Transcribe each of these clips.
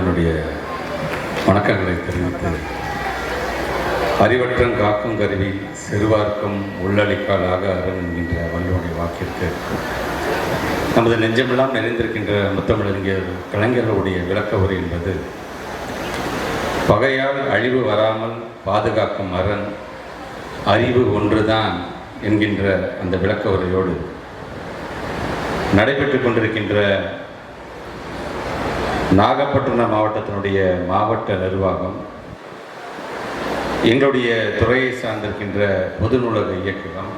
என்னுடைய வணக்கங்களை தெரிவித்து அறிவற்றம் காக்கும் கருவி சிறுவார்க்கும் உள்ளளிக்காலாக அரண் என்கின்ற வள்ளுவனுடைய வாக்கிற்கு நமது நெஞ்சமெல்லாம் நிறைந்திருக்கின்ற முத்தமிழறிஞர் கலைஞர்களுடைய விளக்க உரை என்பது பகையால் அழிவு வராமல் பாதுகாக்கும் அரண் அறிவு ஒன்றுதான் என்கின்ற அந்த விளக்க உரையோடு நடைபெற்று கொண்டிருக்கின்ற நாகப்பட்டினம் மாவட்டத்தினுடைய மாவட்ட நிர்வாகம் எங்களுடைய துறையை சார்ந்திருக்கின்ற பொது நூலக இயக்ககம்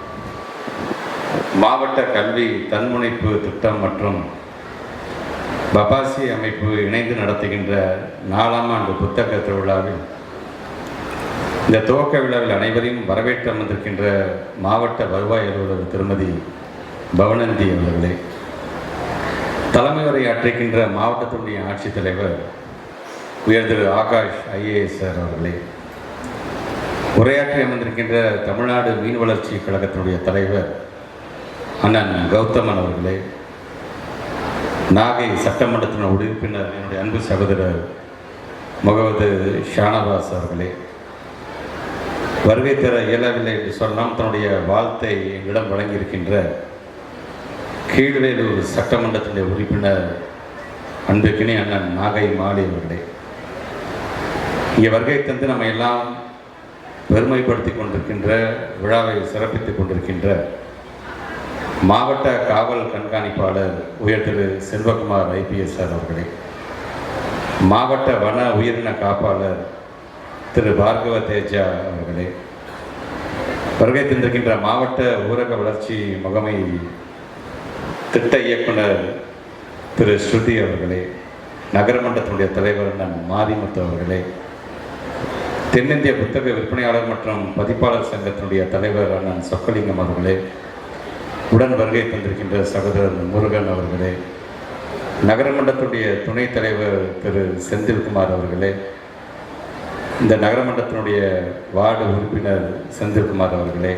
மாவட்ட கல்வி தன்முனைப்பு திட்டம் மற்றும் பபாசி அமைப்பு இணைந்து நடத்துகின்ற நாலாம் ஆண்டு புத்தக திருவிழாவில் இந்த துவக்க விழாவில் அனைவரையும் வரவேற்று அமர்ந்திருக்கின்ற மாவட்ட வருவாய் அலுவலர் திருமதி பவனந்தி அவர்களே தலைமை உரையாற்றுகின்ற மாவட்டத்தினுடைய ஆட்சித்தலைவர் உயர் திரு ஆகாஷ் ஐஏஎஸ் சார் அவர்களே. உரையாற்றி அமர்ந்திருக்கின்ற தமிழ்நாடு மீன் வளர்ச்சி கழகத்தினுடைய தலைவர் அண்ணன் கௌதமன் அவர்களே. நாகை சட்டமன்றத்தின் உறுப்பினர் என்னுடைய அன்பு சகோதரர் முகமது ஷானவாஸ் அவர்களே. வருகை தர இயலவில்லை என்று சொல்லாம் தன்னுடைய வாழ்த்தை எங்களிடம் வழங்கியிருக்கின்ற கீழ்வேலூர் சட்டமன்றத்தினுடைய உறுப்பினர் அன்புக்கினி அண்ணன் நாகை மாலி அவர்களே. இங்கே வருகை தந்து நம்ம எல்லாம் பெருமைப்படுத்தி கொண்டிருக்கின்ற விழாவை சிறப்பித்துக் கொண்டிருக்கின்ற மாவட்ட காவல் கண்காணிப்பாளர் உயர் திரு செல்வகுமார் ஐபிஎஸ் சார் அவர்களே. மாவட்ட வன உயிரின காப்பாளர் திரு பார்கவ தேஜா அவர்களே. வருகை தந்திருக்கின்ற மாவட்ட ஊரக வளர்ச்சி முகமை திட்ட இயக்குனர் திரு ஸ்ருதி அவர்களே நகரமன்றத்தினுடைய தலைவர் அண்ணன் மாரிமுத்து அவர்களே தென்னிந்திய புத்தக விற்பனையாளர் மற்றும் பதிப்பாளர் சங்கத்தினுடைய தலைவர் அண்ணன் சொக்கலிங்கம் அவர்களே உடன் வருகை தந்திருக்கின்ற சகோதரர் முருகன் அவர்களே நகரமன்றத்துடைய துணைத் தலைவர் திரு செந்தில்குமார் அவர்களே இந்த நகரமன்றத்தினுடைய வார்டு உறுப்பினர் செந்தில்குமார் அவர்களே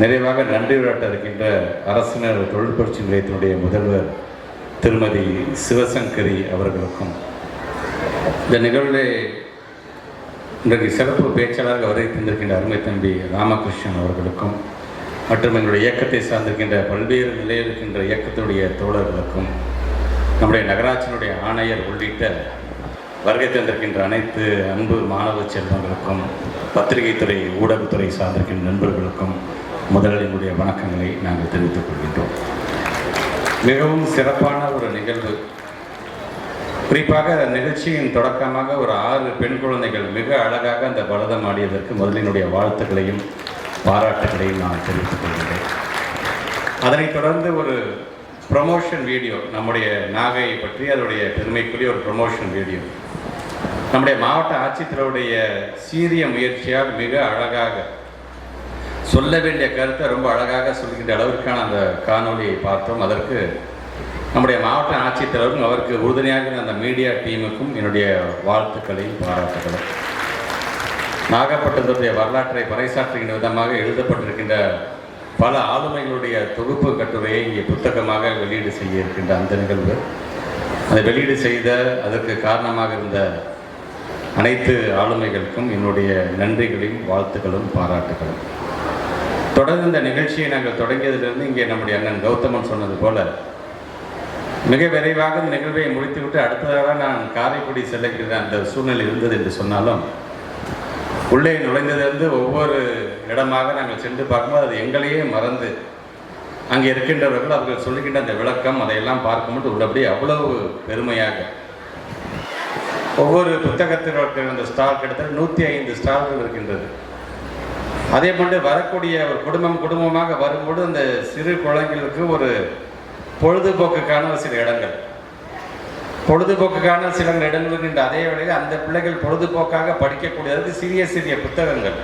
நிறைவாக நன்றி விளையாட்ட இருக்கின்ற அரசினர் தொழிற்பயிற்சி நிலையத்தினுடைய முதல்வர் திருமதி சிவசங்கரி அவர்களுக்கும். இந்த நிகழ்வில் இன்றைக்கு சிறப்பு பேச்சாளராக வருகை தந்திருக்கின்ற அருமை தம்பி ராமகிருஷ்ணன் அவர்களுக்கும் மற்றும் எங்களுடைய இயக்கத்தை சார்ந்திருக்கின்ற பல்வேறு நிலையில் இருக்கின்ற இயக்கத்தினுடைய தோழர்களுக்கும் நம்முடைய நகராட்சியினுடைய ஆணையர் உள்ளிட்ட வருகை தந்திருக்கின்ற அனைத்து அன்பு மாணவ செல்வங்களுக்கும் பத்திரிகைத்துறை ஊடகத்துறை சார்ந்திருக்கின்ற நண்பர்களுக்கும் முதலில் வணக்கங்களை நாங்கள் தெரிவித்துக் கொள்கின்றோம். மிகவும் சிறப்பான ஒரு நிகழ்வு. குறிப்பாக நிகழ்ச்சியின் தொடக்கமாக ஒரு ஆறு பெண் குழந்தைகள் மிக அழகாக அந்த பரதம் ஆடியதற்கு முதலினுடைய வாழ்த்துக்களையும் பாராட்டுகளையும் நான் தெரிவித்துக் கொள்கிறேன் அதனைத் தொடர்ந்து ஒரு ப்ரொமோஷன் வீடியோ நம்முடைய நாகையை பற்றி அதனுடைய பெருமைக்குரிய ஒரு ப்ரொமோஷன் வீடியோ நம்முடைய மாவட்ட ஆட்சித்தலைவருடைய சீரிய முயற்சியால் மிக அழகாக சொல்ல வேண்டிய கருத்தை ரொம்ப அழகாக சொல்கின்ற அளவிற்கான அந்த காணொலியை பார்த்தோம். அதற்கு நம்முடைய மாவட்ட ஆட்சித்தலைவரும் அவருக்கு உறுதுணையாக இருந்த அந்த மீடியா டீமுக்கும் என்னுடைய வாழ்த்துக்களையும் பாராட்டுகளும் நாகப்பட்டினத்துடைய வரலாற்றை பறைசாற்றுகின்ற விதமாக எழுதப்பட்டிருக்கின்ற பல ஆளுமைகளுடைய தொகுப்பு கட்டுரையை இங்கே புத்தகமாக வெளியீடு செய்ய இருக்கின்ற அந்த நிகழ்வு. அதை வெளியீடு செய்த அதற்கு காரணமாக இருந்த அனைத்து ஆளுமைகளுக்கும் என்னுடைய நன்றிகளையும் வாழ்த்துக்களும் பாராட்டுகளும் தொடர்ந்து இந்த நிகழ்ச்சியை நாங்கள் தொடங்கியதிலிருந்து இங்கே நம்முடைய அண்ணன் கௌதமன் சொன்னது போல மிக விரைவாக இந்த நிகழ்வை முடித்துவிட்டு அடுத்ததாக நான் காரைக்குடி செல்லுகிற அந்த சூழ்நிலை இருந்தது என்று சொன்னாலும் உள்ளே நுழைந்ததிலிருந்து ஒவ்வொரு இடமாக நாங்கள் சென்று பார்க்கும்போது அது எங்களையே மறந்து அங்கே இருக்கின்றவர்கள் அவர்கள் சொல்லுகின்ற அந்த விளக்கம் அதையெல்லாம் பார்க்கும்போது உள்ளபடி அவ்வளவு பெருமையாக. ஒவ்வொரு புத்தகத்தில் இருக்கிற அந்த ஸ்டால் கிட்டத்தட்ட நூற்றி ஐந்து ஸ்டால்கள் இருக்கின்றது. அதே போன்று வரக்கூடிய ஒரு குடும்பம் குடும்பமாக வரும்போது அந்த சிறு குழந்தைகளுக்கு ஒரு பொழுதுபோக்குக்கான ஒரு சில இடங்கள். பொழுதுபோக்குக்கான சில இடங்கள் இருக்கின்ற அதே வேளையில் அந்த பிள்ளைகள் பொழுதுபோக்காக படிக்கக்கூடியதற்கு சிறிய சிறிய புத்தகங்கள்.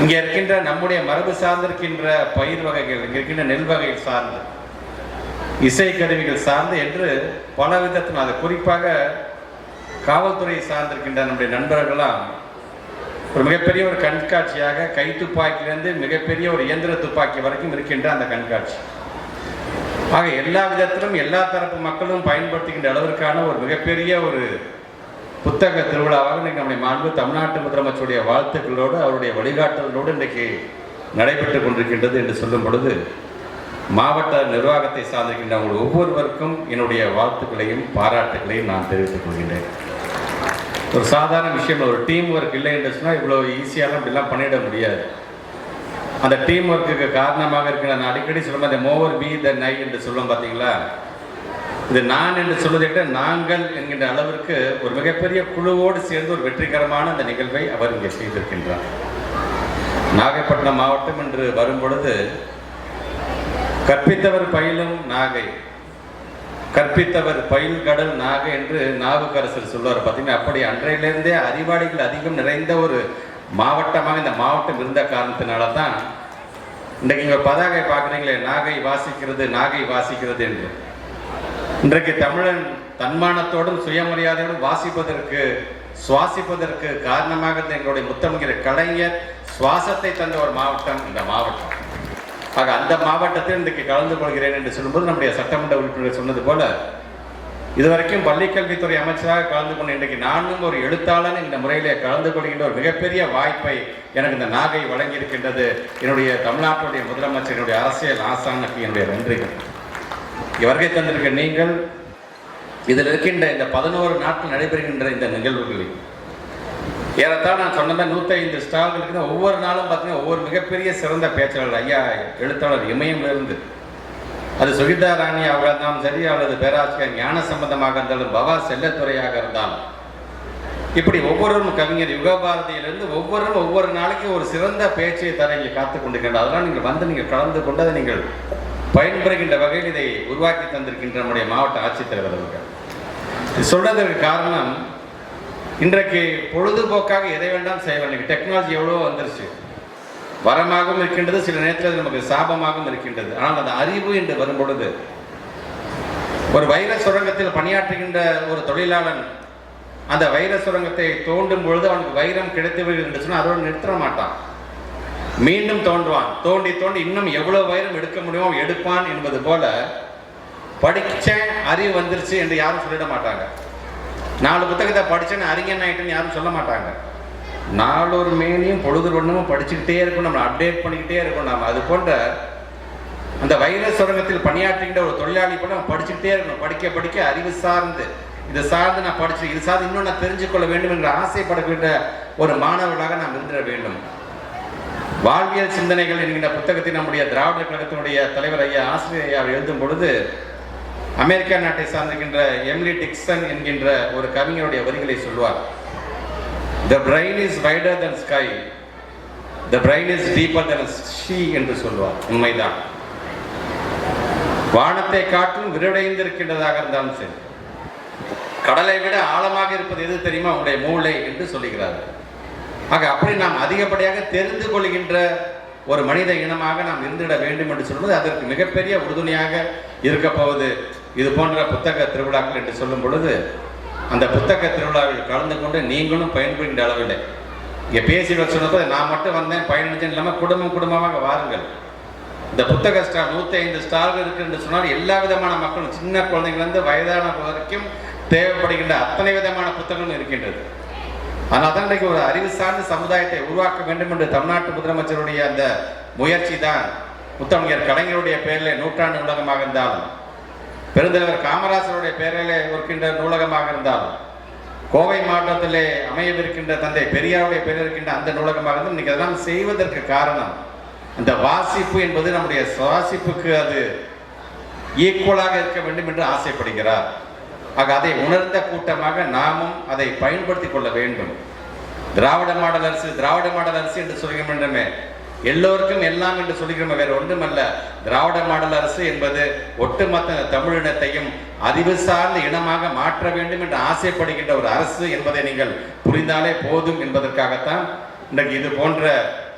இங்கே இருக்கின்ற நம்முடைய மரபு சார்ந்திருக்கின்ற பயிர் வகைகள் இங்கே இருக்கின்ற நெல் வகைகள் சார்ந்து இசை கருவிகள் சார்ந்து என்று பல விதத்தில் அது குறிப்பாக காவல்துறை சார்ந்திருக்கின்ற நம்முடைய நண்பர்களாம் ஒரு மிகப்பெரிய ஒரு கண்காட்சியாக கை துப்பாக்கியிலிருந்து மிகப்பெரிய ஒரு இயந்திர துப்பாக்கி வரைக்கும் இருக்கின்ற அந்த கண்காட்சி. ஆக எல்லா விதத்திலும் எல்லா தரப்பு மக்களும் பயன்படுத்துகின்ற அளவிற்கான ஒரு மிகப்பெரிய ஒரு புத்தக திருவிழாவாக இன்றைக்கு நம்முடைய மாண்பு தமிழ்நாட்டு முதலமைச்சருடைய வாழ்த்துக்களோடு அவருடைய வழிகாட்டுதலோடு இன்றைக்கு நடைபெற்றுக் கொண்டிருக்கின்றது என்று சொல்லும் பொழுது மாவட்ட நிர்வாகத்தை சார்ந்திருக்கின்ற ஒவ்வொருவருக்கும் என்னுடைய வாழ்த்துக்களையும் பாராட்டுகளையும் நான் தெரிவித்துக் கொள்கின்றேன். ஒரு சாதாரண விஷயம் ஒரு டீம் ஒர்க் இல்லை என்று சொன்னால் இவ்வளோ ஈஸியாக இப்படிலாம் பண்ணிட முடியாது. அந்த டீம் ஒர்க்குக்கு காரணமாக இருக்கிற நான் அடிக்கடி சொல்லும்போது அந்த மோவர் பி த நை என்று சொல்லுவோம் பார்த்தீங்களா? இது நான் என்று சொல்வதை விட நாங்கள் என்கின்ற அளவிற்கு ஒரு மிகப்பெரிய குழுவோடு சேர்ந்து ஒரு வெற்றிகரமான அந்த நிகழ்வை அவர் இங்கே செய்திருக்கின்றார். நாகைப்பட்டினம் மாவட்டம் என்று வரும்பொழுது கற்பித்தவர் பயிலும் நாகை. கற்பித்தவர் பயில் கடல் நாகை என்று நாவுக்கரசர் சொல்வார் பார்த்தீங்கன்னா அப்படி அன்றையிலிருந்தே அறிவாளிகள் அதிகம் நிறைந்த ஒரு மாவட்டமாக இந்த மாவட்டம் இருந்த காரணத்தினால தான் இன்றைக்கு இங்கே பதாகை பார்க்குறீங்களே நாகை வாசிக்கிறது நாகை வாசிக்கிறது என்று. இன்றைக்கு தமிழன் தன்மானத்தோடும் சுயமரியாதையோடும் வாசிப்பதற்கு சுவாசிப்பதற்கு காரணமாக இருந்த எங்களுடைய முத்தமிழ் கலைஞர் சுவாசத்தை தந்த ஒரு மாவட்டம் இந்த மாவட்டம். ஆக அந்த மாவட்டத்தில் இன்றைக்கு கலந்து கொள்கிறேன் என்று சொல்லும்போது நம்முடைய சட்டமன்ற உறுப்பினர் சொன்னது போல இதுவரைக்கும் பள்ளிக்கல்வித்துறை அமைச்சராக கலந்து கொண்டு இன்றைக்கு நானும் ஒரு எழுத்தாளன் இந்த முறையிலே கலந்து கொள்கின்ற ஒரு மிகப்பெரிய வாய்ப்பை எனக்கு இந்த நாகை வழங்கியிருக்கின்றது. என்னுடைய தமிழ்நாட்டுடைய முதலமைச்சர் என்னுடைய அரசியல் ஆசானுக்கு என்னுடைய நன்றிகள். இவர்கை தந்திருக்க நீங்கள் இதில் இருக்கின்ற இந்த பதினோரு நாட்கள் நடைபெறுகின்ற இந்த நிகழ்வுகளில் ஏறத்தான் நான் சொன்னதை நூற்றைந்து நூற்றி ஸ்டால்கள் இருக்குது ஒவ்வொரு நாளும் பார்த்தீங்கன்னா ஒவ்வொரு மிகப்பெரிய சிறந்த பேச்சாளர் ஐயா எழுத்தாளர் இமயமிலிருந்து. அது சுகிதா ராணி அவர்களாக இருந்தாலும் சரி அல்லது பேராசிரியர் ஞான சம்பந்தமாக இருந்தாலும் பவா செல்லத்துறையாக இருந்தாலும். இப்படி ஒவ்வொருவரும் கவிஞர் யுகபாரதியிலிருந்து ஒவ்வொருவரும் ஒவ்வொரு நாளைக்கு ஒரு சிறந்த பேச்சை தர இங்கே காத்து கொண்டிருக்கின்ற அதெல்லாம் நீங்கள் வந்து நீங்கள் கலந்து கொண்டு அதை நீங்கள் பயன்பெறுகின்ற வகையில் இதை உருவாக்கி தந்திருக்கின்ற நம்முடைய மாவட்ட ஆட்சித்தலைவர் அவர்கள். சொல்றதற்கு காரணம் இன்றைக்கு பொழுதுபோக்காக எதை வேண்டாம் செய்யலாம் டெக்னாலஜி எவ்வளோ வந்துருச்சு. வரமாகவும் இருக்கின்றது சில நேரத்தில் அது நமக்கு சாபமாகவும் இருக்கின்றது. ஆனால் அந்த அறிவு என்று வரும் பொழுது ஒரு வைர சுரங்கத்தில் பணியாற்றுகின்ற ஒரு தொழிலாளன் அந்த வைர சுரங்கத்தை தோண்டும் பொழுது அவனுக்கு வைரம் கிடைத்து விடுகிறது என்று சொன்னால் அதோடு நிறுத்த மாட்டான். மீண்டும் தோன்றுவான். தோண்டி தோண்டி இன்னும் எவ்வளோ வைரம் எடுக்க முடியுமோ எடுப்பான் என்பது போல படிச்சேன் அறிவு வந்துருச்சு என்று யாரும் சொல்லிட மாட்டாங்க. நாலு புத்தகத்தை படித்தேன்னு அறிஞன் ஆகிட்டேன்னு யாரும் சொல்ல மாட்டாங்க. நாளொரு மேலையும் பொழுது ஒன்றுமும் படிச்சுக்கிட்டே இருக்கும் நம்ம அப்டேட் பண்ணிக்கிட்டே இருக்கணும் நம்ம அது போன்ற அந்த வைர சுரங்கத்தில் பணியாற்றுகின்ற ஒரு தொழிலாளி கூட நம்ம படிச்சுக்கிட்டே இருக்கணும். படிக்க படிக்க அறிவு சார்ந்து. இது சார்ந்து நான் படிச்சு இது சார்ந்து இன்னும் நான் தெரிஞ்சுக்கொள்ள வேண்டும் என்று ஆசைப்படக்கூடிய ஒரு மாணவர்களாக நாம் இருந்திட வேண்டும். வாழ்வியல் சிந்தனைகள் என்கின்ற புத்தகத்தை நம்முடைய திராவிட கழகத்தினுடைய தலைவர் ஐயா ஆசிரியர் ஐயா எழுதும் பொழுது அமெரிக்கா நாட்டை சார்ந்திருக்கின்ற எம்லி டிக்சன் என்கின்ற ஒரு கவிஞருடைய வரிகளை சொல்வார். The brain is wider than sky the brain is deeper than sea என்று சொல்வார். உண்மைதான். வானத்தை காட்டிலும் விரிவடைந்திருக்கின்றதாக இருந்தாலும் சரி கடலை விட ஆழமாக இருப்பது எது தெரியுமா? உங்களுடைய மூளை என்று சொல்லுகிறார்கள். ஆக அப்படி நாம் அதிகப்படியாக தெரிந்து கொள்கின்ற ஒரு மனித இனமாக நாம் இருந்திட வேண்டும் என்று சொல்வது அதற்கு மிகப்பெரிய உறுதுணையாக இருக்கப்போவது இது போன்ற புத்தக திருவிழாக்கள் என்று சொல்லும் பொழுது அந்த புத்தக திருவிழாவில் கலந்து கொண்டு நீங்களும் பயன்படுகின்ற அளவில். இங்கே பேசி சொன்னப்போ நான் மட்டும் வந்தேன் பயணிச்சேன் இல்லாமல் குடும்பம் குடும்பமாக வாருங்கள். இந்த புத்தக ஸ்டால் நூற்றி ஐந்து ஸ்டால்கள் இருக்கு என்று சொன்னால் எல்லா விதமான மக்களும் சின்ன குழந்தைங்கள்லேருந்து வயதான வரைக்கும் தேவைப்படுகின்ற அத்தனை விதமான புத்தகங்களும் இருக்கின்றது. ஆனால் தான் இன்றைக்கு ஒரு அறிவு சார்ந்த சமுதாயத்தை உருவாக்க வேண்டும் என்று தமிழ்நாட்டு முதலமைச்சருடைய அந்த முயற்சி தான். முத்தமிழர் கலைஞருடைய பெயரில் நூற்றாண்டு உலகமாக இருந்தாலும் பெருந்தலைவர் காமராசருடைய பெயரிலே இருக்கின்ற நூலகமாக இருந்தாலும் கோவை மாவட்டத்திலே அமையவிருக்கின்ற தந்தை பெரியாருடைய பெயரில் இருக்கின்ற அந்த நூலகமாக இருந்தால் இன்னைக்கு அதெல்லாம் செய்வதற்கு காரணம் அந்த வாசிப்பு என்பது நம்முடைய சுவாசிப்புக்கு அது ஈக்குவலாக இருக்க வேண்டும் என்று ஆசைப்படுகிறார். ஆக அதை உணர்ந்த கூட்டமாக நாமும் அதை பயன்படுத்திக் கொள்ள வேண்டும். திராவிட மாடல் அரசு திராவிட மாடல் அரசு என்று சொல்கின்றமே எல்லோருக்கும் எல்லாம் என்று சொல்லிக்கிறோம் வேறு ஒன்றுமல்ல. திராவிட மாடல் அரசு என்பது ஒட்டுமொத்த தமிழினத்தையும் அறிவு சார்ந்த இனமாக மாற்ற வேண்டும் என்று ஆசைப்படுகின்ற ஒரு அரசு என்பதை நீங்கள் புரிந்தாலே போதும் என்பதற்காகத்தான் இன்றைக்கு இது போன்ற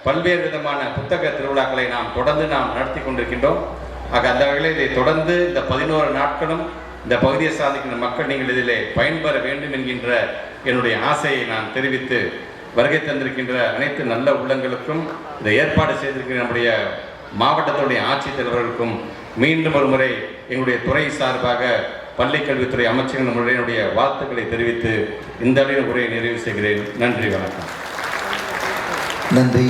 பல்வேறு விதமான புத்தக திருவிழாக்களை நாம் தொடர்ந்து நாம் நடத்தி கொண்டிருக்கின்றோம். ஆக அந்த வகையில் இதை தொடர்ந்து இந்த பதினோரு நாட்களும் இந்த பகுதியை சாதிக்கின்ற மக்கள் நீங்கள் இதிலே பயன்பெற வேண்டும் என்கின்ற என்னுடைய ஆசையை நான் தெரிவித்து வருகை தந்திருக்கின்ற அனைத்து நல்ல உள்ளங்களுக்கும் இதை ஏற்பாடு செய்திருக்கிற நம்முடைய மாவட்டத்தினுடைய ஆட்சித்தலைவர்களுக்கும் மீண்டும் ஒரு முறை எங்களுடைய துறை சார்பாக பள்ளிக்கல்வித்துறை அமைச்சர்கள் என்னுடைய வாழ்த்துக்களை தெரிவித்து இந்த அளவில் உரையை நிறைவு செய்கிறேன். நன்றி வணக்கம். நன்றி.